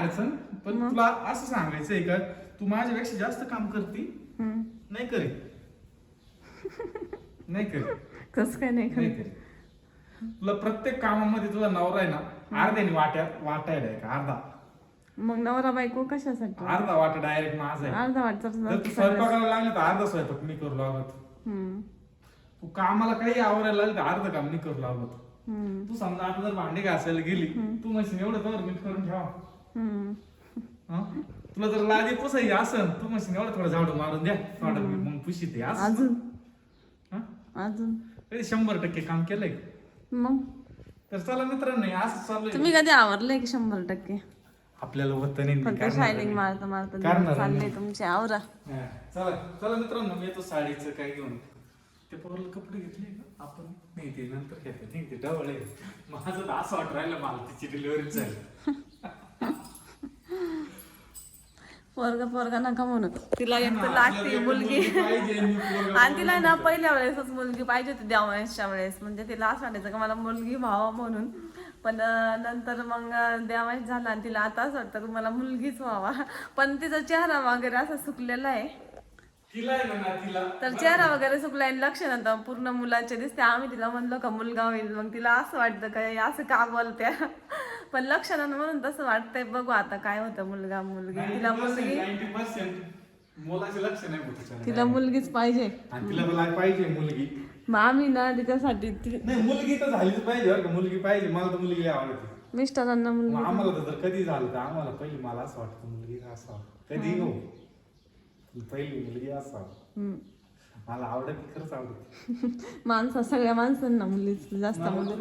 अडचण पण तुला असं सांगायचंय का तू माझ्यापेक्षा जास्त काम करती? हम्म. नाही करी नाही करी कसं काय नाही करी तुला प्रत्येक कामामध्ये तुझा नवरा आहे ना अर्ध्याने वाट्यात वाटायला आहे का? अर्धा. मग नवरा बायको कशासाठी? अर्धा वाटा डायरेक्ट माझा आहे. अर्धा वाटचा जर तू स्वयंपाकाला लागली तर अर्धा स्वयंपाक मी करू लागत. तू कामाला काही आवरायला लागली तर अर्ध काम मी करू लागत. तू समजा आता जर भांडी घासायला गेली तू मशीन एवढं तर मीठ करून ठेवा. हं? तुला जर लादी पुसायची असन तू मशीन एवढं थोडं झाडू मारून द्या थोडं मी मग पुशी ते असं अजून? हं? अजून? कधी शंभर टक्के काम केलंय. मग? तर चला मित्रांनो हे असं चालू तुम्ही कधी आवरले की शंभर टक्के? आपल्याला होत नाही फक्त करणार शायनिंग नाही. मारता दिवस. चालले तुमचे आवरा हा, चला चला मित्रांनो मी येतो साडीचं काय घेऊन. ते पोराला कपडे घेतले का? आपण नाही ते नंतर घेतले नाही ते डवळ माझं तर असं वाटत राहिलं मला तिची डिलिव्हरी झाली पोरगा पोरगा नका म्हणू तिला एक तर लागते मुलगी आणि तिला ना पहिल्या वेळेसच मुलगी पाहिजे होती देवांच्या वेळेस. म्हणजे तिला असं वाटायचं का मला मुलगी व्हावं म्हणून. पण नंतर मग देवांश झाला आणि तिला आता असं वाटतं की मला मुलगीच व्हावा. पण तिचा चेहरा वगैरे असा सुकलेला आहे. तर चेहरा वगैरे सुकला आणि लक्ष नव्हतं पूर्ण मुलाचे दिसते. आम्ही तिला म्हणलो का मुलगा होईल. मग तिला असं वाटतं का असं का बोलत्या? पण लक्षणानं म्हणून तसं वाटतंय बघू आता काय होतं मुलगा मुलगी. तिला मुलगी नाईन्टी पर्सेंट मुलाचे लक्ष नाही होत तिच्याकडे. तिला मुलगीच पाहिजे. आणि तिला मला पाहिजे मुलगी. मग आम्ही ना तिच्यासाठी ती- नाही मुलगी तर झालीच पाहिजे बरं का मुलगी पाहिजे. मला तर मुलगी लय आवडते. मिस्टरांना मुलगी आम्हाला तर जर कधी झालं तर आम्हाला पहिली मला असं वाटतं मुलगी असावं. कधी हो. पहिली मुलगी असावं. हम्म. मला आवडत खरंच आवडत? माणसा सगळ्या माणसांना मुलीच जास्त मुली